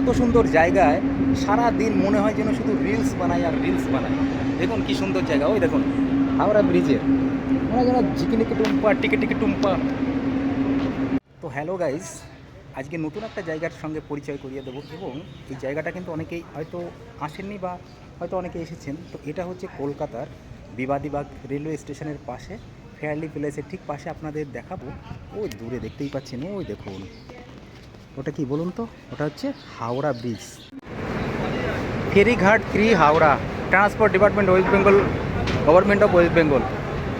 এত সুন্দর জায়গায় সারা দিন মনে হয় যেন শুধু রিলস বানাই আর রিলস বানাই। দেখুন কি সুন্দর জায়গা, ওই দেখুন, হাওড়া ব্রিজের মনে হয় যেন ঝিকিনিকি টুম্পা টিকে টিকে টুম্পা। তো হ্যালো গাইস আজকে নতুন একটা জায়গার সঙ্গে পরিচয় করিয়ে দেবো এবং এই জায়গাটা কিন্তু অনেকেই হয়তো আসেননি বা হয়তো অনেকে এসেছেন। তো এটা হচ্ছে কলকাতার বিবাদীবাগ রেলওয়ে স্টেশনের পাশে ফেয়ারলি প্লেসের ঠিক পাশে আপনাদের দেখাবো। ওই দূরে দেখতেই পাচ্ছেন, ওই দেখুন। ওটা কি বলুন তো? ওটা হচ্ছে হাওড়া ব্রিজ। ফেরিঘাট three Howrah, transport department West Bengal, government of West Bengal.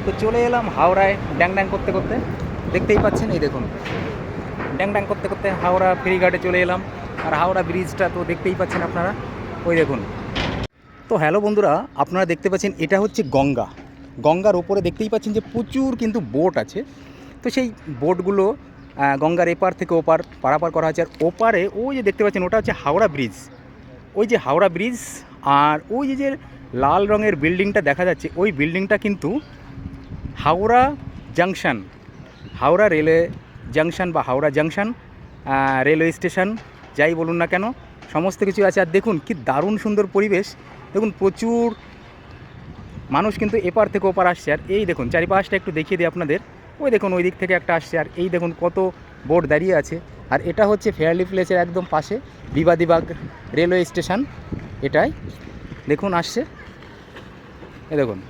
তো চলে এলাম হাওড়ায় ড্যাং ড্যাং করতে করতে। দেখতেই পাচ্ছেন, এই দেখুন। ড্যাং ড্যাং করতে করতে হাওড়া ফেরিঘাটে চলে এলাম। আর হাওড়া ব্রিজটা তো দেখতেই পাচ্ছেন আপনারা। ওই দেখুন। তো হ্যালো বন্ধুরা, আপনারা দেখতে পাচ্ছেন, এটা হচ্ছে গঙ্গা। গঙ্গার ওপরে দেখতেই পাচ্ছেন যে প্রচুর কিন্তু বোট আছে। তো সেই বোটগুলো গঙ্গার এপার থেকে ওপার পারাপার করা হয়েছে। আর ওপারে ওই যে দেখতে পাচ্ছেন, ওটা হচ্ছে হাওড়া ব্রিজ। ওই যে হাওড়া ব্রিজ আর ওই যে যে লাল রঙের বিল্ডিংটা দেখা যাচ্ছে, ওই বিল্ডিংটা কিন্তু Howrah junction, Howrah railway junction বা হাওড়া জাংশন রেলওয়ে স্টেশন, যাই বলুন না কেন, সমস্ত কিছু আছে। আর দেখুন কি দারুণ সুন্দর পরিবেশ। দেখুন প্রচুর মানুষ কিন্তু এপার থেকে ওপার আসছে। আর এই দেখুন, চারিপাশটা একটু দেখিয়ে দিই আপনাদের। ওই দেখুন, ওই দিক থেকে একটা আসছে। আর এই দেখুন কত বোট দাঁড়িয়ে আছে। আর এটা হচ্ছে ফেয়ারলি প্লেসের একদম পাশে বিবাদীবাগ রেলওয়ে স্টেশন। এটাই। দেখুন, আসছে। এ দেখুন।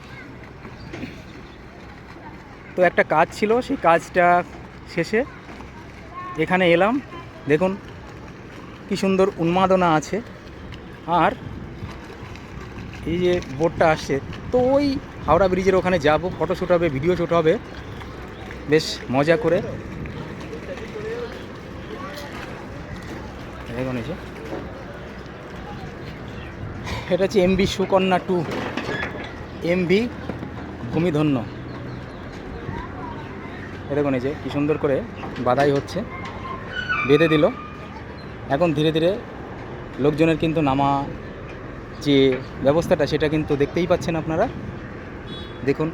তো একটা কাজ ছিল, সেই কাজটা শেষে এখানে এলাম। দেখুন, কি সুন্দর উন্মাদনা আছে। আর এই যে বোটটা আসছে, তো ওই হাওড়া ব্রিজের ওখানে যাব, ফটো শ্যুট হবে, ভিডিও শ্যুট হবে। বেশ মজা করে। এটা হচ্ছে MB Sukanya two. MV Bhumidhanya. এ দেখুন এই যে, কী সুন্দর করে বাধাই হচ্ছে। বেঁধে দিল। এখন ধীরে ধীরে লোকজনের কিন্তু নামা যে ব্যবস্থাটা, সেটা কিন্তু দেখতেই পাচ্ছেন আপনারা। দেখুন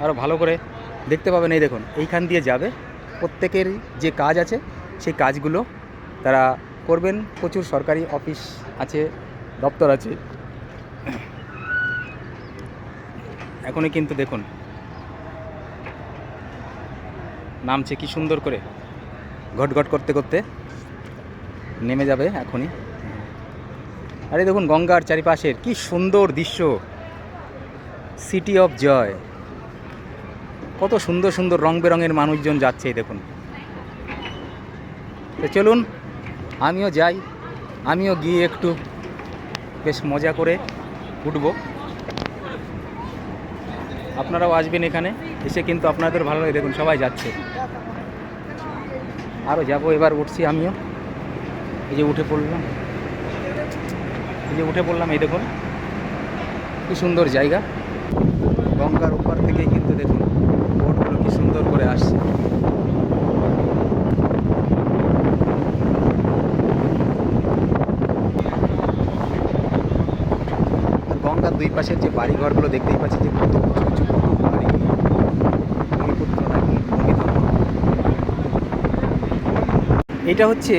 আরও ভালো করে দেখতে পাবেন, এই দেখুন, এইখান দিয়ে যাবে। প্রত্যেকের যে কাজ আছে, সেই কাজগুলো তারা করবেন। প্রচুর সরকারি অফিস আছে, দপ্তর আছে। এখনই কিন্তু দেখুন, নামছে কি সুন্দর করে। ঘটঘট করতে করতে নেমে যাবে এখনই। আরে দেখুন, গঙ্গার চারিপাশের কি সুন্দর দৃশ্য। সিটি অফ জয় কত সুন্দর সুন্দর রং বেরঙের মানুষজন যাচ্ছে, দেখুন। তো চলুন, আমিও যাই, আমিও গিয়ে একটু বেশ মজা করে উঠব। আপনারাও আসবেন এখানে, এসে কিন্তু আপনাদের ভালো লাগে, দেখুন, সবাই যাচ্ছে। আরও যাব, এবার উঠছি আমিও। এই যে উঠে পড়লাম। এই যে উঠে পড়লাম, এই দেখুন, কি সুন্দর জায়গা। গঙ্গার উপর থেকেই কিন্তু দেখুন বোটগুলো কি সুন্দর করে আসছে গঙ্গার দুই পাশের যে বাড়ি ঘরগুলো দেখতেই পাচ্ছি যে কত উঁচু। এটা হচ্ছে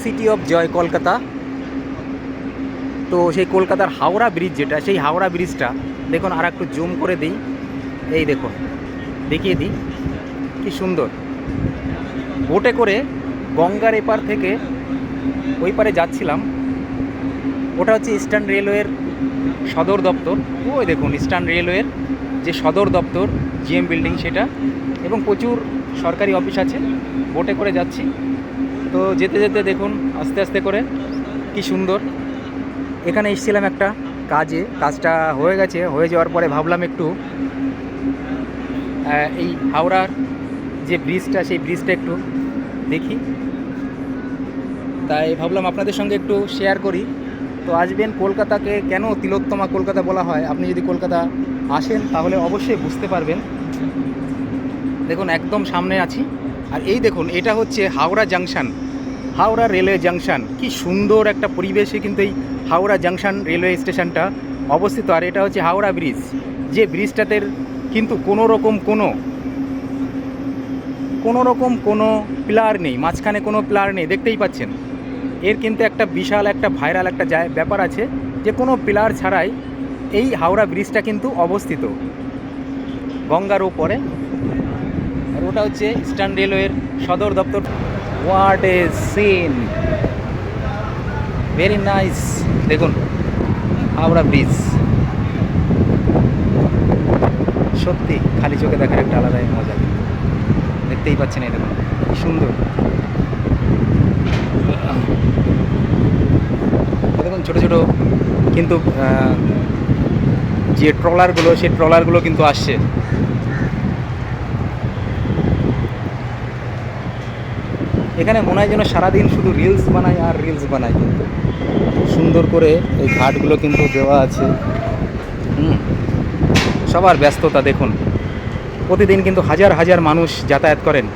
সিটি অফ জয় কলকাতা। তো সেই কলকাতার হাওড়া ব্রিজ যেটা, সেই হাওড়া ব্রিজটা দেখুন আর একটু জুম করে দিই। এই দেখুন। দেখিয়ে দিই। কি সুন্দর। বোটে করে গঙ্গার এপার থেকে ওই পারে যাচ্ছিলাম। ওটা হচ্ছে ইস্টার্ন রেলওয়ের সদর দপ্তর। ওই দেখুন, ইস্টার্ন রেলওয়ের যে সদর দপ্তর, জিএম বিল্ডিং সেটা, এবং প্রচুর সরকারি অফিস আছে। বোটে করে যাচ্ছি। তো যেতে যেতে দেখুন, আস্তে আস্তে করে কি সুন্দর। এখানে এসেছিলাম একটা কাজে। কাজটা হয়ে গেছে। হয়ে যাওয়ার পরে ভাবলাম একটু এই হাওড়ার যে ব্রিজটা সেই ব্রিজটা একটু দেখি। তাই ভাবলাম আপনাদের সঙ্গে একটু শেয়ার করি। তো আসবেন কলকাতাকে কেন তিলোত্তমা কলকাতা বলা হয়? আপনি যদি কলকাতা আসেন, তাহলে অবশ্যই বুঝতে পারবেন। দেখুন, একদম সামনে আছি। আর এই দেখুন, এটা হচ্ছে Howrah junction Howrah railway junction কি সুন্দর একটা পরিবেশে কিন্তু এই হাওড়া জাংশন রেলওয়ে স্টেশনটা অবস্থিত। আর এটা হচ্ছে হাওড়া ব্রিজ যে ব্রিজটাতে কিন্তু কোনো রকম কোনো কোনো রকম কোনো প্লার নেই, মাঝখানে কোনো প্লার নেই, দেখতেই পাচ্ছেন। এর কিন্তু একটা বিশাল, একটা ভাইরাল একটা ব্যাপার আছে যে কোনো পিলার ছাড়াই এই হাওড়া ব্রিজটা কিন্তু অবস্থিত। গঙ্গার ওপরে আর ওটা হচ্ছে ইস্টার্ন রেলওয়ের সদর দপ্তর। What a scene very nice দেখুন, হাওড়া ব্রিজ সত্যি খালি চোখে দেখার একটা আলাদাই মজা। দেখতেই পাচ্ছেন এই দেখুন সুন্দর। দেখুন ছোটো ছোটো কিন্তু যে ট্রলারগুলো, সেই ট্রলারগুলো কিন্তু আসছে। এখানে মনে হয় যেন সারাদিন শুধু রিলস বানায় আর রিলস বানায় কিন্তু। সুন্দর করে এই ঘাটগুলো কিন্তু দেওয়া আছে। হুম। সবার ব্যস্ততা দেখুন। প্রতিদিন কিন্তু হাজার হাজার মানুষ যাতায়াত করেন।